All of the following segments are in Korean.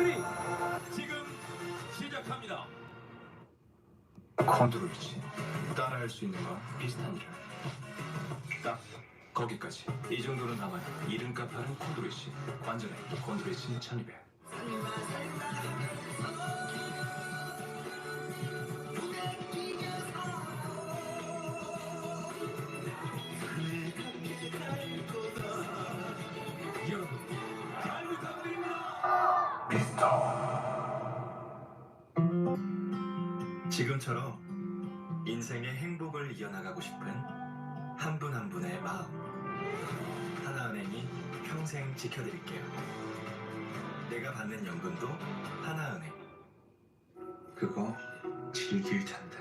3 지금 시작합니다. 컨트롤이지. 따라할 수 있는 건 비슷한 줄. 딱 거기까지. 이 정도는 남아야 이름값 하는 콘드레시. 관절해. 콘드레시 1200. 지금처럼 인생의 행복을 이어나가고 싶은 한 분 한 분의 마음. 하나은행이 평생 지켜드릴게요. 내가 받는 연금도 하나은행. 그거 즐길 텐데.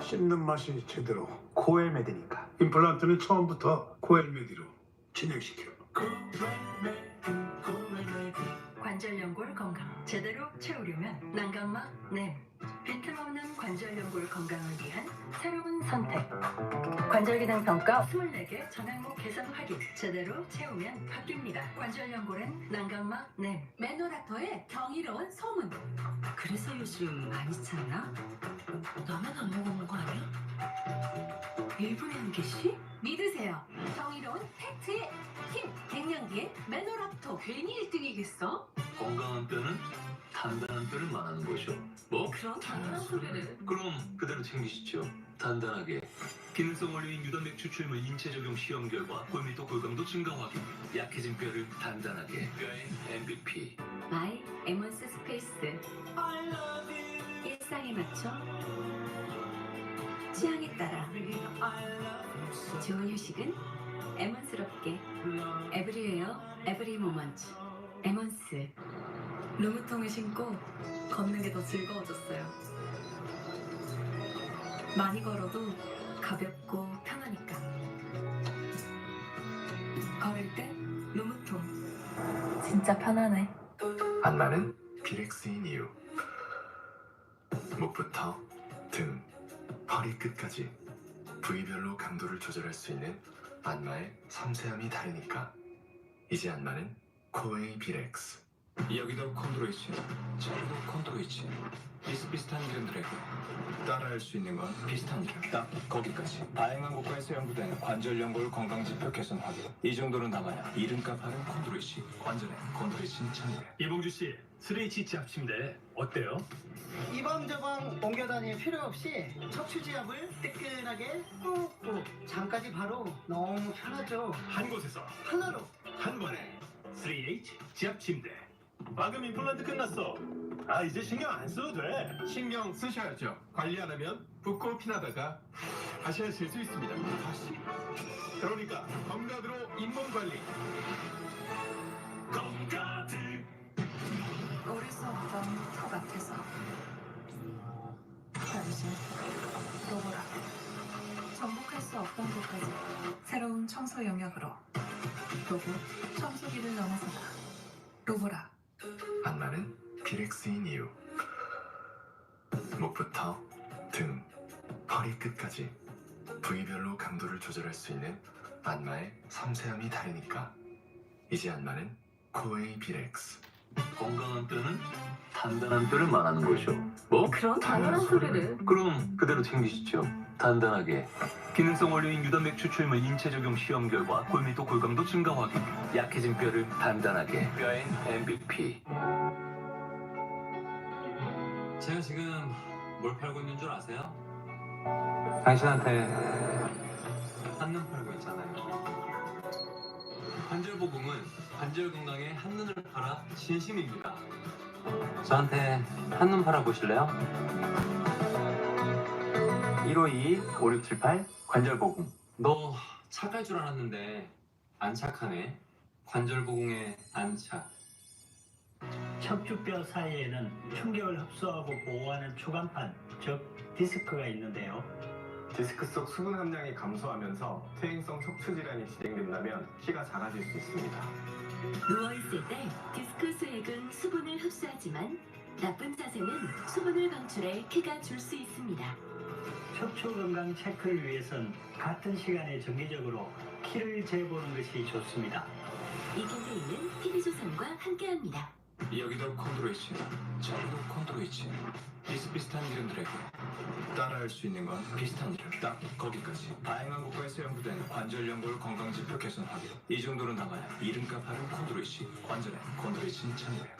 씹는 맛이 제대로 코엘메드니까. 임플란트는 처음부터 코엘메디로 진행시켜 관절 연골 건강 제대로 채우려면 난강막 램 빈틈없는 관절 연골 건강을 위한 새로운 선택 관절 기능 평가 24개 전항목 개선 확인 제대로 채우면 바뀝니다 관절 연골엔 난강막 램 매너라터의 경이로운 소문. 그래서 요즘 많이 찾나? 나만 안 먹어본 거 아니야? 1분에 한 개씩? 믿으세요. 경이로운 팩트의 힘. 갱년기에 매너라터 괜히 1등이겠어? 건강한 뼈는 단단한 뼈를 말하는 것이오. 뭐? 그런 당연한 소리를. 그럼 그대로 챙기시죠. 단단하게. 기능성 원료인 유단백 추출물 인체 적용 시험 결과 골밀도 골강도 증가 확인. 약해진 뼈를 단단하게. 뼈의 MVP. 마이 에먼스 스페이스. 일상에 맞춰 취향에 따라. 좋은 휴식은 에먼스럽게. 에브리웨어 에브리 모먼트 에먼스. 루무통을 신고 걷는 게 더 즐거워졌어요. 많이 걸어도 가볍고 편하니까. 걸을 때 루무통. 진짜 편하네. 안마는 비렉스인 이유. 목부터 등, 허리 끝까지 부위별로 강도를 조절할 수 있는 안마의 섬세함이 다르니까. 이제 안마는 코웨이 비렉스 여기도 콘드로이치 저기도 콘드로이치. 비슷비슷한 이름들에게 따라할 수 있는 건 비슷한 이름. 딱 거기까지. 다양한 국가에서 연구된 관절 연골 건강 지표 개선 확인 이 정도는 남아야 이름값 하는 콘드로이치 관절에 콘드로이치 천일 이봉주 씨, 3H 지압침대 어때요? 이방 저방 옮겨 다닐 필요 없이 척추 지압을 뜨끈하게 꾹꾹 잠까지 바로 너무 편하죠? 한 곳에서 하나로. 한 번에 3H 지압침대. 방금 임플란트 끝났어. 아 이제 신경 안 써도 돼. 신경 쓰셔야죠. 관리 안 하면 붓고 피나다가 다시 하실 수 있습니다. 다시. 그러니까 건강으로 잇몸 관리. 건가드. 수 없던 터 같아서 다르지 로보라 정복할 수 없던 곳까지 새로운 청소 영역으로 로보 청소기를 넘어서다 로보라 목부터 등, 허리 끝까지 부위별로 강도를 조절할 수 있는 안마의 섬세함이 다르니까 이제 안마는 코웨이 비렉스 건강한 뼈는 단단한 뼈를 말하는 것이오. 뭐? 그런 당연한 소리를. 그럼 그대로 챙기시죠. 단단하게. 기능성 원료인 유단백 추출물 인체 적용 시험 결과 골밀도 골강도 증가 확인. 약해진 뼈를 단단하게. 뼈의 MVP. 제가 지금 뭘 팔고 있는 줄 아세요? 당신한테 한눈 팔고 있잖아요. 관절보금은 관절 건강에 한눈을 팔아 진심입니다. 저한테 한눈 팔아 보실래요? 152-5678 관절보금. 너 착할 줄 알았는데 안 착하네. 관절보금에 안 착. 척추뼈 사이에는 충격을 흡수하고 보호하는 추간판, 즉 디스크가 있는데요. 디스크 속 수분 함량이 감소하면서 퇴행성 척추 질환이 진행된다면 키가 작아질 수 있습니다. 누워있을 때 디스크 수액은 수분을 흡수하지만 나쁜 자세는 수분을 방출해 키가 줄 수 있습니다. 척추 건강 체크를 위해선 같은 시간에 정기적으로 키를 재보는 것이 좋습니다. 이 캠페인은 TV조선과 함께합니다. 여기도 콘드로이치, 저기도 콘드로이치. 비슷비슷한 이름들에게 따라할 수 있는 건 비슷한 이름. 딱 거기까지. 다양한 국가에서 연구된 관절 연골 건강 지표 개선 확인. 이 정도는 나가야 이름값 하는 콘드로이치. 관절에 콘드로이치는 참고해.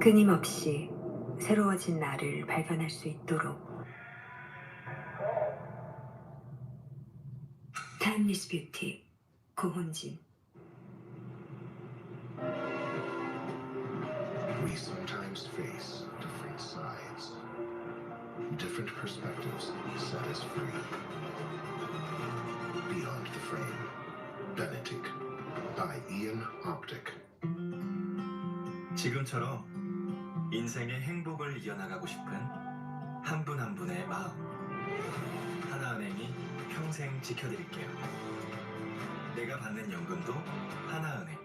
끊임없이 새로워진 나를 발견할 수 있도록 타임리스 뷰티 고혼진 Perspectives set us free. Beyond the frame. Benetic. By Ian Optic. 지금처럼 인생의 행복을 이어나가고 싶은 한 분 한 분의 마음 하나은행이 평생 지켜드릴게요. 내가 받는 연금도 하나은행.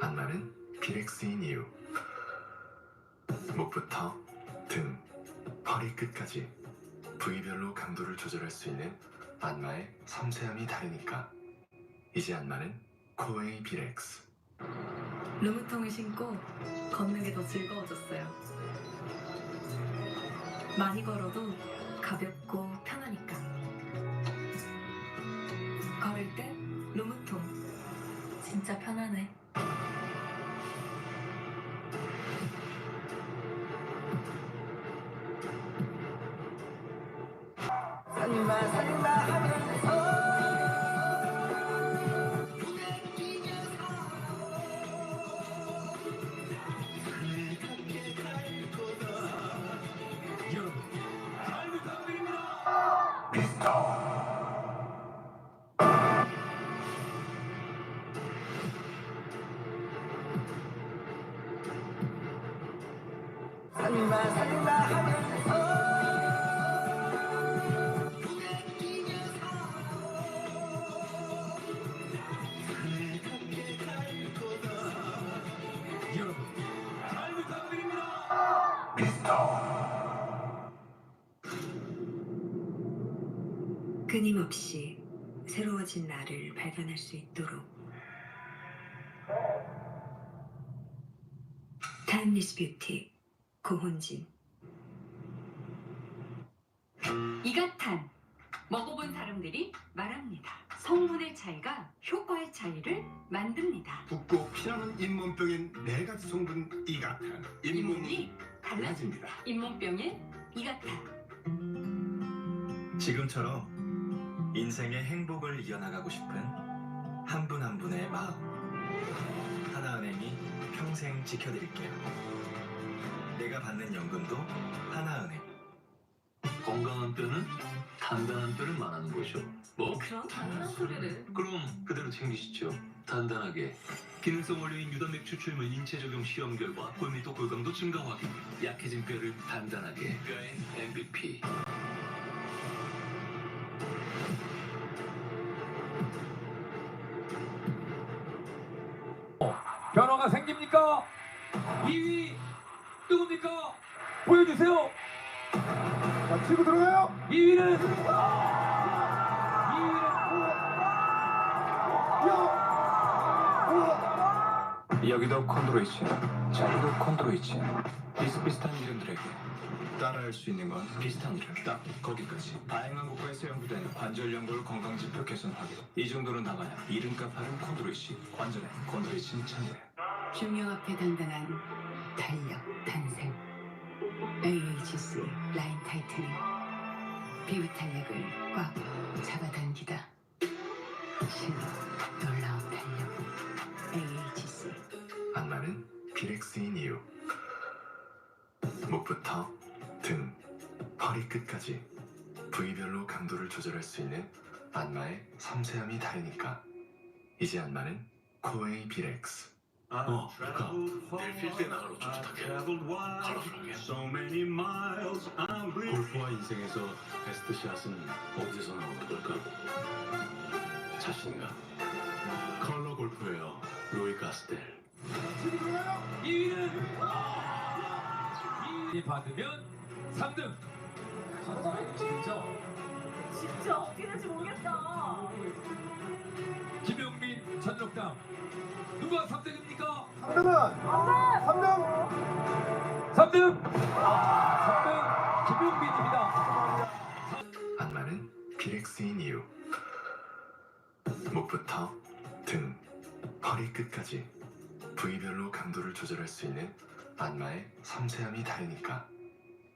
안마는 비렉스인 이유. 목부터 등, 허리 끝까지 부위별로 강도를 조절할 수 있는 안마의 섬세함이 다르니까. 이제 안마는 코웨이 비렉스. 르무통을 신고 걷는 게 더 즐거워졌어요. 많이 걸어도 가볍고 편하니까. 걸을 때 르무통. 진짜 편하네. I'm 끊임없이 새로워진 나를 발견할 수 있도록 타임리스 뷰티 고혼진 이가탄 먹어본 사람들이 말합니다. 성분의 차이가 효과의 차이를 만듭니다. 붓고 피나는 잇몸병인 네 가지 성분 이가탄. 잇몸이 달라집니다. 잇몸병의 이가탄. 지금처럼 인생의 행복을 이어나가고 싶은 한 분 한 분의 마음 하나은행이 평생 지켜드릴게요. 내가 받는 연금도 하나은행. 건강한 뼈는 단단한 뼈를 말하는 거죠. 뭐? 그런 당연한 소리를. 그럼 그대로 챙기시죠. 단단하게. 기능성 원료인 유단맥 추출물 인체 적용 시험 결과 골밀도 골강도 증가 확인. 약해진 뼈를 단단하게. 뼈엔 MVP. 2위 누굽니까? 보여주세요. 자, 치고 들어가요. 2위는 2위는 여기도 콘드로이치, 저기도 콘드로이치. 비슷비슷한 이름들에게 따라할 수 있는 건 비슷한 이름. 딱 거기까지. 다양한 국가에서 연구된 관절 연골 건강 지표 개선 확인. 이 정도는 나가야 이름값 하는 콘드로이치. 관절에 콘드로이치는 참고해. 중요 앞에 당당한 탄력 탄생 AHC 라인 타이트닝 피부 탄력을 꽉 잡아당기다 신 놀라운 탄력 AHC 안마는 비렉스인 이유. 목부터 등, 허리 끝까지 부위별로 강도를 조절할 수 있는 안마의 섬세함이 다르니까. 이제 안마는 코웨이 비렉스. 어, 누가 내일 필드에 나가러 좀 부탁해. 컬러풀하게. 골프와 인생에서 베스트 샷은 어디서 나오는 걸까? 자신감. 컬러 골프예요. 로이 가스텔. 2위는 2위 받으면 3등. 진짜 진짜 어떻게 될지 모르겠다. 김용 민, 전력당 누가 3등입니까? 3등은 3등 3등! 아, 3등 김용민입니다. 안마는 비렉스인 이유 목부터 등, 허리 끝까지 부위별로 강도를 조절할 수 있는 안마의 섬세함이 다르니까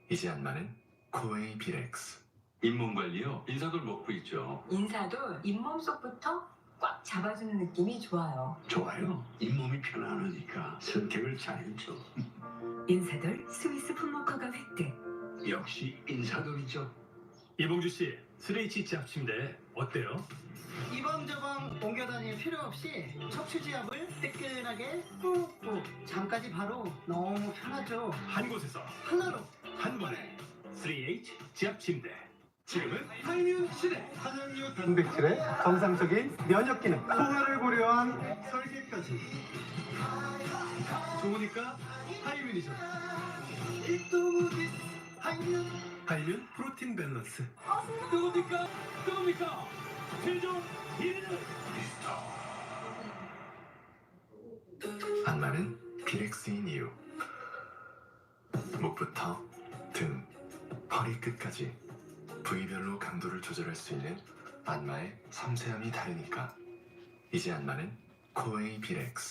이제 안마는 코웨이 비렉스 잇몸 관리요? 인사돌 먹고 있죠. 인사도 잇몸 속부터 꽉 잡아주는 느낌이 좋아요. 좋아요. 잇몸이 편안하니까 선택을 잘했죠. 인사돌 스위스 품목허가 획득. 역시 인사돌이죠. 이봉주 씨, 3H 지압 침대 어때요? 이방저방 옮겨 다닐 필요 없이 척추지압을 뜨끈하게 꾹꾹 잠까지 바로 너무 편하죠. 한 곳에서 하나로 한 번에 3H 지압 침대. 지금은 하이뮤 시대. 한양유 단백질의 정상적인 면역 기능 소화를 고려한 설계까지 좋으니까 하이뮤이죠. 일도무디 하이면 하이뮤 프로틴 밸런스. 누굽니까? 누굽니까? 최종 1위는 안마는 비렉스인 이유 목부터 등, 허리 끝까지 부위별로 강도를 조절할 수 있는 안마의 섬세함이 다르니까. 이제 안마는 코웨이 비렉스